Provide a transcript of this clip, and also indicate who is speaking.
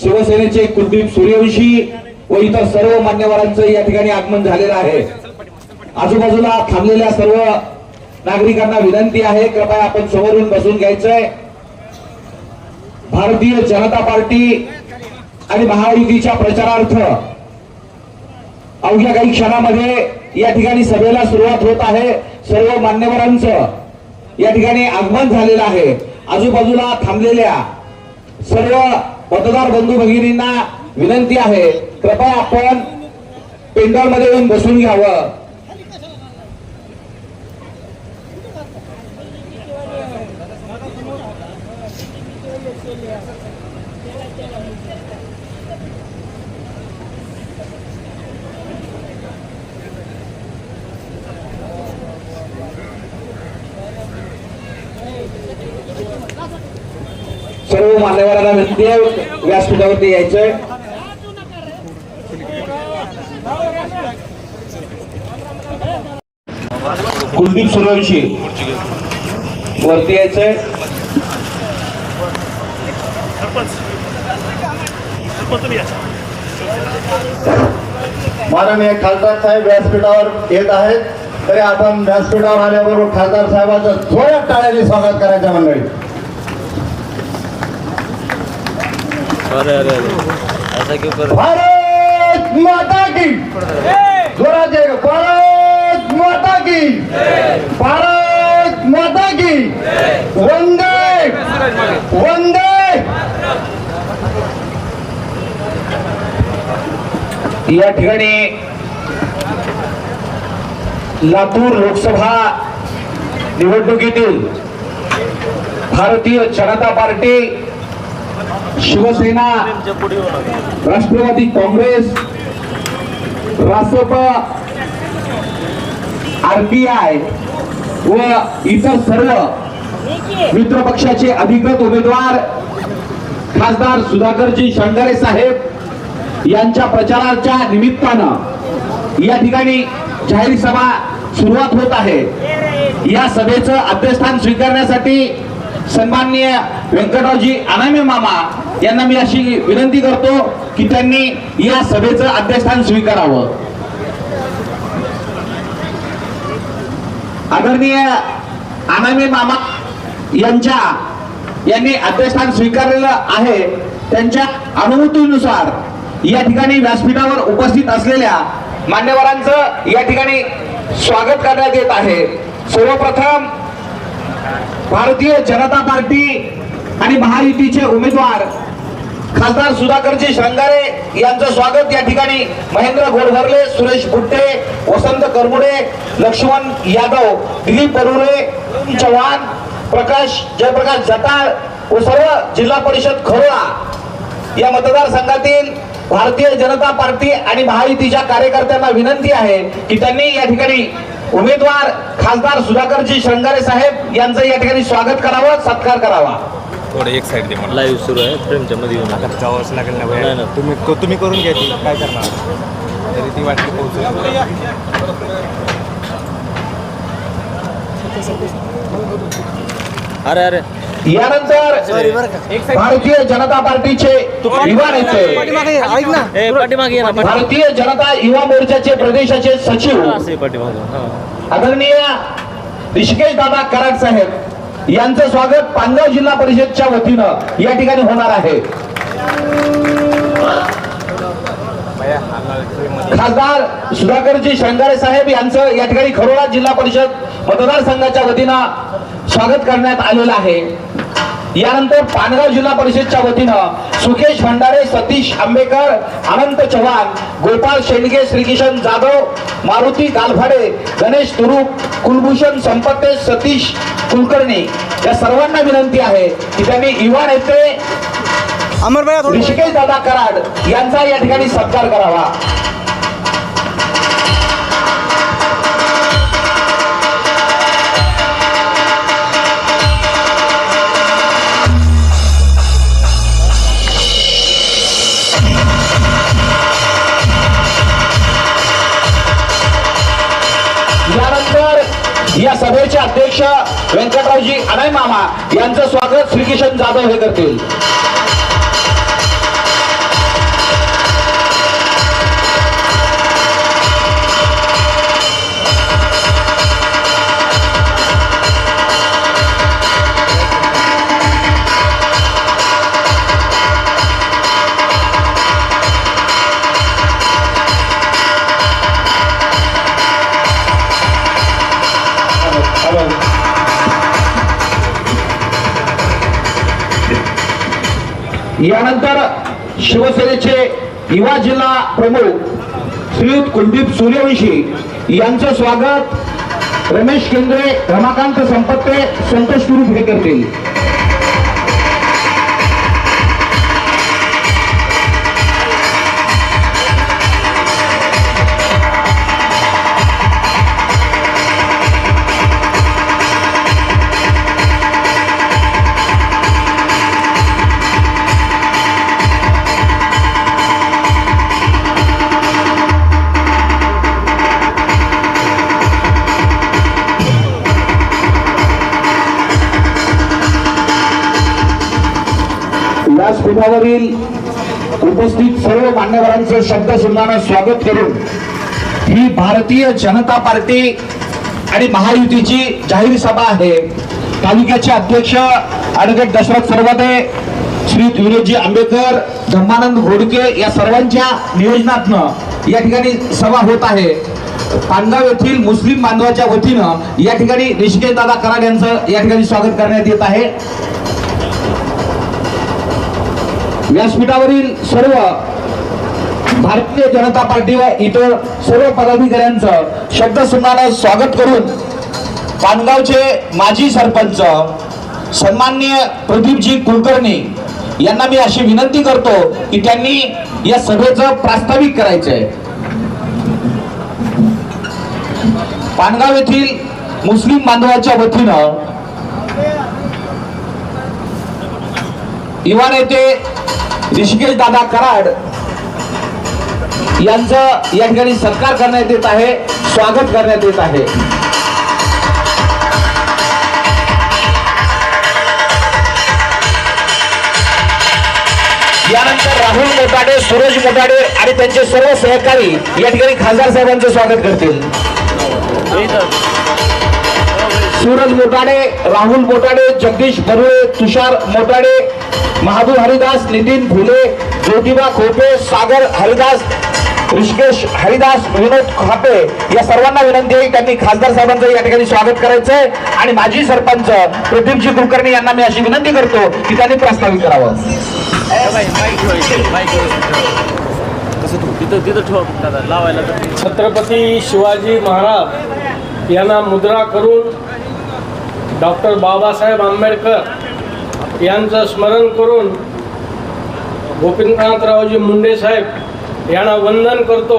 Speaker 1: शिवसेनेचे कुलदीप सूर्यवंशी व इतर सर्व मान्यवरांचं या ठिकाणी आगमन झालेलं आहे. आजूबाजूला थांबलेल्या सर्व नागरिकांना विनंती आहे कृपया आपण समोरून बसून घ्यायचंय. भारतीय जनता पार्टी आणि महायुतीच्या प्रचारार्थ अवघ्या काही क्षणामध्ये या ठिकाणी सभेला सुरुवात होत आहे. सर्व मान्यवरांचं या ठिकाणी आगमन झालेलं आहे. आजूबाजूला थांबलेल्या सर्व मतदार बंधू भगिनींना विनंती आहे कृपया आपण पेंडॉलमध्ये येऊन बसून घ्यावं. सर्व मान्यवर विनंती व्यासपीठावरती यायचंय. कुलदीप सूर्यवंशी वरती यायचंय.
Speaker 2: माननीय खासदार साहेब व्यासपीठावर येत आहेत. तरी आपण व्यासपीठावर आल्याबरोबर खासदार साहेबांचं थोड्या टाळ्याने स्वागत करायचं मंडळी.
Speaker 3: अरे अरे अरे. ऐसा क्यों कर
Speaker 2: भारत माता की। जोरात आहे भारत माता की। भारत माता की। वंदे। वंदे।
Speaker 1: या ठिकाणी लातूर लोकसभा निवडणुकीतील Bharatiya Janata Party Shiv Sena Rashtrawadi Congress Rasap RPI व इतर सर्व मित्र पक्षाचे अधिकृत उमेदवार खासदार सुधाकरजी शंकरे साहेब यांच्या प्रचाराच्या निमित्तानं या ठिकाणी जाहीर सभा सुरुवात होत आहे. या सभेचं अध्यस्थान स्वीकारण्यासाठी सन्माननीय व्यंकटरावजी अनामे मामा यांना मी अशी विनंती करतो की त्यांनी या सभेचं अध्यक्षस्थान स्वीकारावं. आदरणीय अनामे मामा यांच्या यांनी अध्यक्षस्थान स्वीकारलेलं आहे. त्यांच्या अनुभूतीनुसार या ठिकाणी व्यासपीठावर उपस्थित असलेल्या मान्यवरांचं या ठिकाणी स्वागत करण्यात येत आहे. सर्वप्रथम भारतीय जनता पार्टी आणि महायुतीचे उमेदवार खासदार सुधाकरजी श्रंगारे यांचं स्वागत या ठिकाणी. महेंद्र गोडभरले सुरेश बुट्टे वसंत करमुडे लक्ष्मण यादव दिलीप बरुरे चव्हाण प्रकाश जयप्रकाश जताळ व सर्व जिल्हा परिषद खरोळा या मतदारसंघातील भारतीय जनता पार्टी आणि महायुतीच्या कार्यकर्त्यांना विनंती आहे की त्यांनी या ठिकाणी उमेदवार खासदार सुधाकरजी श्रंगारे साहेब यांचं या ठिकाणी स्वागत करावं सत्कार करावा.
Speaker 4: थोडं एक साईड दे मला.
Speaker 3: लाईव्ह सुरू आहे फ्रेमच्या मध्ये येऊ नका
Speaker 4: जावंच लागेल ना
Speaker 3: नाही.
Speaker 4: तुम्ही तो- तुम्ही करून घ्या ती. काय करणार? तरी ती वाटली पोहोचू
Speaker 3: अरे अरे.
Speaker 1: यानंतर भारतीय जनता पार्टीचे युवा नेते.
Speaker 3: ए पाठीमागे ये ना पाठी-
Speaker 1: भारतीय जनता युवा मोर्चाचे प्रदेशाचे सचिव.
Speaker 3: असे पाठीमागे हा.
Speaker 1: आदरणीय ऋषिकेश दादा कराड साहेब. यांचं स्वागत पानगाव जिल्हा परिषदच्या वतीनं या ठिकाणी होणार आहे. खासदार सुधाकरजी शंगारे साहेब यांचं या ठिकाणी खरोळा जिल्हा परिषद मतदारसंघाच्या वतीनं स्वागत करण्यात आलेलं आहे. यानंतर पानगाव जिल्हा परिषदच्या वतीनं सुकेश भंडारे सतीश आंबेकर अनंत चव्हाण गोपाळ शेंडगे श्रीकिशन जाधव मारुती गालफाडे गणेश तुरुप कुलभूषण संपत्ते सतीश कुलकर्णी या सर्वांना विनंती आहे की त्यांनी युवा नेते ऋषिकेश दादा कराड यांचा या ठिकाणी सत्कार करावा. सभेचे अध्यक्ष व्यंकटरावजी अनय मामा यांचं स्वागत श्रीकिशन जाधव हे करतील. यानंतर शिवसेनेचे युवा जिल्हा प्रमुख श्रीयुत कुलदीप सूर्यवंशी यांचं स्वागत. रमेश केंद्रे रमाकांत संपत्ते संतोष स्वरूप हे करतील. व्यासपीठावरील उपस्थित सर्व मान्यवरांचं शब्दसुंदानं स्वागत करून ही भारतीय जनता पार्टी आणि महायुतीची जाहीर सभा आहे. तालुक्याचे अध्यक्ष ॲडव्होकेट दशरथ सरवदे श्री विनोदजी आंबेडकर धम्मानंद होडके या सर्वांच्या नियोजनातनं या ठिकाणी सभा होत आहे. पानगाव येथील मुस्लिम बांधवाच्या वतीनं या ठिकाणी ऋषिकेश दादा कराड यांचं या ठिकाणी स्वागत करण्यात येत आहे. व्यासपीठावरील सर्व भारतीय जनता पार्टी व इतर सर्व पदाधिकाऱ्यांचं शब्दसुमनानं स्वागत करून पानगावचे माजी सरपंच सन्माननीय प्रदीपजी कुलकर्णी यांना मी अशी विनंती करतो की त्यांनी या सभेचं प्रास्ताविक करायचं आहे पानगाव येथील मुस्लिम बांधवाच्या वतीनं युवा नेते ऋषिकेश दादा कराड यांचं या ठिकाणी सत्कार करण्यात येत आहे स्वागत करण्यात येत आहे. यानंतर राहुल मोटाडे सूरज मोटाडे आणि त्यांचे सर्व सहकारी या ठिकाणी खासदार साहेबांचं स्वागत करतील. सूरज मोटाडे राहुल मोटाडे जगदीश बरुळे तुषार मोटाडे महादू हरिदास नितीन फुले ज्योतिबा खोपे सागर हरिदास ऋषिकेश हरिदास विनोद खापे या सर्वांना विनंती आहे त्यांनी खासदार साहेबांचं या ठिकाणी स्वागत करायचंय. आणि माजी सरपंच प्रदीपजी कुलकर्णी यांना मी अशी विनंती करतो की त्यांनी प्रस्तावित करावं.
Speaker 3: तिथं तिथं दादा लावायला
Speaker 5: छत्रपती शिवाजी महाराज यांना मुद्रा करून डॉक्टर बाबासाहेब आंबेडकर यांचं स्मरण करून गोपीनाथरावजी मुंडे साहेब यांना वंदन करतो.